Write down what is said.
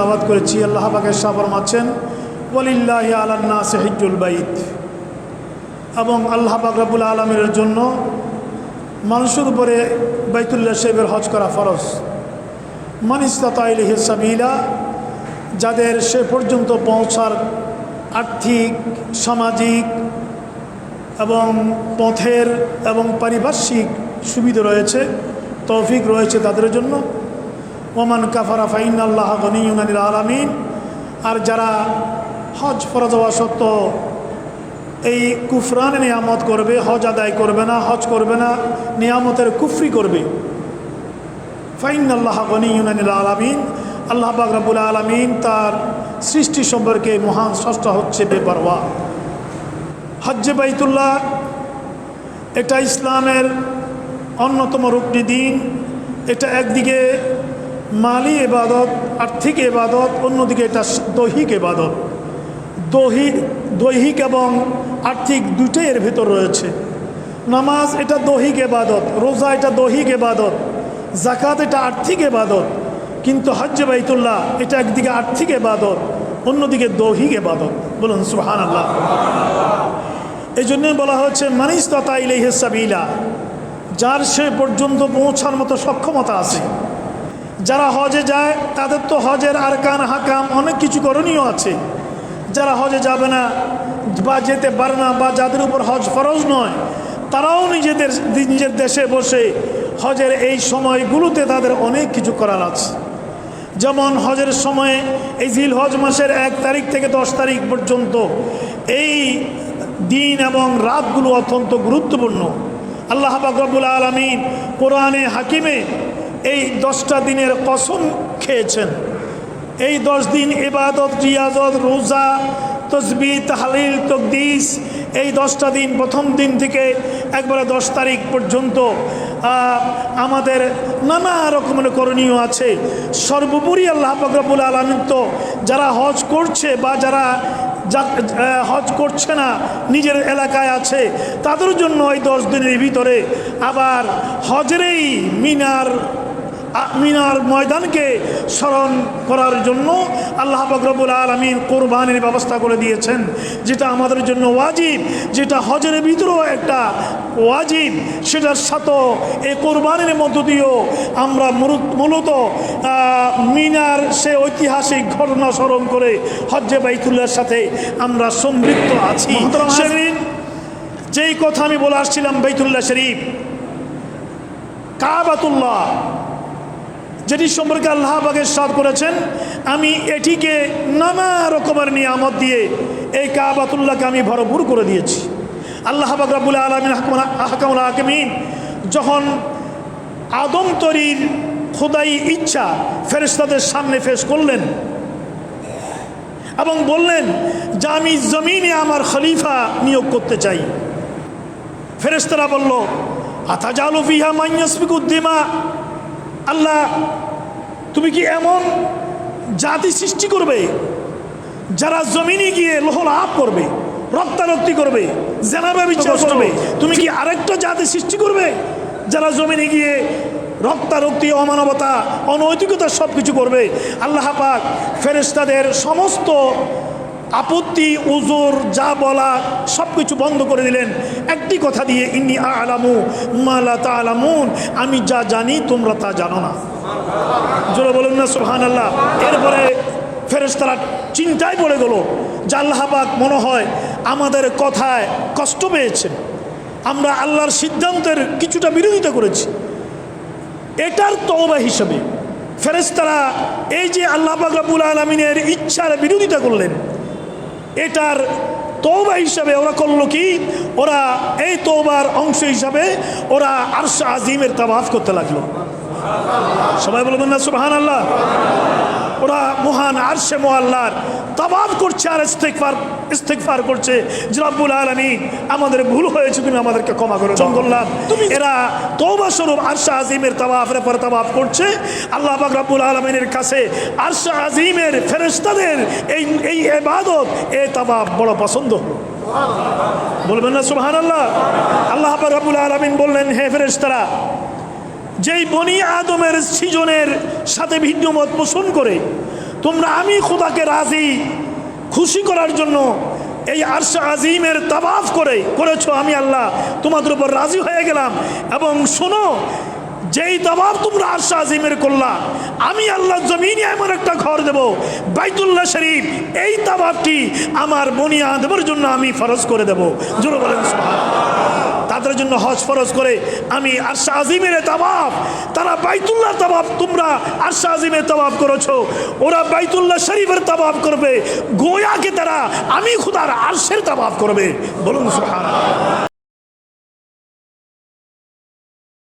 আবাদ করেছি, আল্লাহ পাকের শাহ ফরমাচ্ছেন, ওয়ালিল্লাহ আলান্না সেহিজুল বাইত। এবং আল্লাহ পাক রব্বুল আলমের জন্য মানুষের উপরে বাইতুল্লাহ শেবের হজ করা ফরজ। মানিস্তাতাইলি হিসাবিলা যাদের সে পর্যন্ত পৌঁছার আর্থিক, সামাজিক এবং পথের এবং পারিপার্শ্বিক সুবিধা রয়েছে, তৌফিক রয়েছে তাদের জন্য। ওমান কাফারা ফাইন আল্লাহ গনিউনানিল আলামিন। আর যারা হজ ফরজ হওয়া সত্ত্বেও এই কুফরান নিয়ামত করবে, হজ আদায় করবে না, হজ করবে না, নিয়ামতের কুফরি করবে। ফাইন আল্লাহ গনিউনানিল আলামিন। আল্লাহ বাকরাবুল আলমিন তার সৃষ্টি সম্পর্কে মহান ষষ্ঠ হচ্ছে বেপরওয়া হজ্জে বাইতুল্লাহ এটা ইসলামের অন্যতম রূপটি দিন। এটা একদিকে মালি এবাদত, আর্থিক এবাদত, অন্যদিকে এটা দৈহিক এবাদত। দৈহিক দৈহিক এবং আর্থিক দুটোই এর ভেতর রয়েছে। নামাজ এটা দৈহিক এবাদত, রোজা এটা দৈহিক এবাদত জাকাত এটা আর্থিক এবাদত, কিন্তু হজ্জে বাইতুল্লাহ এটা একদিকে আর্থিক এবাদত, অন্যদিকে দৈহিক এবাদত। বলুন সুহান আল্লাহ এই জন্যে বলা হচ্ছে মানিস তথা ইলে হিসাবিলা যার সে পর্যন্ত পৌঁছার মতো সক্ষমতা আছে। যারা হজে যায়, তাদের তো হজের আরকান, হাকাম অনেক কিছু করণীয় আছে। যারা হজে যাবে না বা যেতে পারে না বা যাদের উপর হজ ফরজ নয়, তারাও নিজেদের, নিজের দেশে বসে হজের এই সময়গুলোতে তাদের অনেক কিছু করার আছে। যেমন হজের সময়ে এই জিল হজ মাসের এক তারিখ থেকে দশ তারিখ পর্যন্ত এই দিন এবং রাতগুলো অত্যন্ত গুরুত্বপূর্ণ। আল্লাহ বাকরবুল আলমিন কোরআনে হাকিমে এই দশটা দিনের কসম খেয়েছেন। এই দশ দিন ইবাদত, রিয়াজত, রোজা, তসবি, তাহলিল, তকদিস, এই দশটা দিন প্রথম দিন থেকে একবারে দশ তারিখ পর্যন্ত আমাদের নানা রকমের করণীয় আছে। সর্বোপরি আল্লাহ ফকরাবুল আলমিন তো যারা হজ করছে বা যারা হজ করছে না, নিজের এলাকায় আছে, তাদের জন্য ওই দশ দিনের ভিতরে আবার হজরেই মিনার মিনার ময়দানকে স্মরণ করার জন্য আল্লাহ বকরবুল আলমিন কোরবানির ব্যবস্থা করে দিয়েছেন। যেটা আমাদের জন্য ওয়াজিব যেটা হজের ভিতরেও একটা ওয়াজিব সেটার সাথেও এই কোরবানির মধ্য দিয়েও আমরা মূলত মিনার সে ঐতিহাসিক ঘটনা স্মরণ করে হজ্জে বাইতুল্লার সাথে আমরা সমৃদ্ধ আছি। সেদিন যেই কথা আমি বলে আসছিলাম বাইতুল্লাহ শরীফ কাবাতুল্লাহ যেটি সম্পর্কে আল্লাহ বাগের সাদ করেছেন, আমি এটিকে নানা রকমের নিয়ামত দিয়ে এই কাবাতুল্লাহকে আমি ভরপুর করে দিয়েছি। আল্লাহ বাকরাবুল আলমিন হাকামুল হাকিমিন যখন আদম তরির খোদাই ইচ্ছা ফেরেস্তাদের সামনে ফেস করলেন এবং বললেন, যে আমি জমিনে আমার খলিফা নিয়োগ করতে চাই। ফেরেস্তারা বলল আতা জালু ফিহা মাইয়াসমিকুদ্দিমা আল্লাহ তুমি কি এমন জাতি সৃষ্টি করবে যারা জমিনে গিয়ে লোহলাভ করবে রক্তারক্তি করবে জেনাবে বিচার করবে? তুমি কি আরেকটা জাতি সৃষ্টি করবে যারা জমিনে গিয়ে রক্তারক্তি অমানবতা অনৈতিকতা সব কিছু করবে? আল্লাহ পাক ফেরেস্তাদের সমস্ত আপত্তি, উজোর, যা বলা সব কিছু বন্ধ করে দিলেন। একটি কথা দিয়ে ইন্নি আলামু মালা তা আলামুন আমি যা জানি তোমরা তা জানো না। জোরে বলুন না সোহান আল্লাহ এরপরে ফেরেস তারা চিন্তায় পড়ে গেল যে আল্লাহাবাক মনে হয় আমাদের কথায় কষ্ট পেয়েছেন। আমরা আল্লাহর সিদ্ধান্তের কিছুটা বিরোধিতা করেছি। এটার তওবা হিসেবে ফেরেস্তারা এই যে আল্লাহ বাকরাবুল আলমিনের ইচ্ছার বিরোধিতা করলেন এটার তৌবা হিসাবে ওরা করল কি? ওরা এই তৌবার অংশ হিসাবে ওরা আরশ আজিমের তাবাফ করতে লাগল। সবাই বলবেন না সুবাহান আল্লাহ ওরা মহান আরশে মোয়াল্লার তাবাব করছে আর ইস্তেকফার ইস্তেকফার করছে। জরাবুল আলমী আমাদের ভুল হয়েছে তুমি আমাদেরকে ক্ষমা করো করলাম তুমি এরা তৌবা স্বরূপ আরশা আজিমের তাবাফের পর তাবাফ করছে। আল্লাহ পাক রাব্বুল আলমিনের কাছে আরশা আজিমের ফেরেস্তাদের এই এই এবাদত এ তাবাব বড় পছন্দ। বলবেন না সুবহান আল্লাহ আল্লাহ পাক রাব্বুল আলমিন বললেন হে ফেরেস্তারা যেই বনি আদমের সৃজনের সাথে ভিন্ন মত পোষণ করে তোমরা আমি খোদাকে রাজি, খুশি করার জন্য এই আরশ আজিমের তাবাফ করে, করেছ আমি আল্লাহ, তোমাদের উপর রাজি হয়ে গেলাম এবং শোনো, যেই তাবাব তোমরা আরশ আজিমের করলা, আমি আল্লাহ জমিনে এমন একটা ঘর দেব, বাইতুল্লাহ শরীফ, এই তাবাবটি আমার বনিয়া দেবার জন্য আমি ফরজ করে দেব জোর বলেন। তাদের জন্য হজ ফরজ করে আমি আরশা আজিমের তবাব তারা বাইতুল্লাহ তবাব তোমরা আরশা আজিমের তবাব করেছ। ওরা বাইতুল্লাহ শরীফের তবাব করবে, গোয়াকে তারা, আমি খুদার আরশের তবাব করবে। বলুন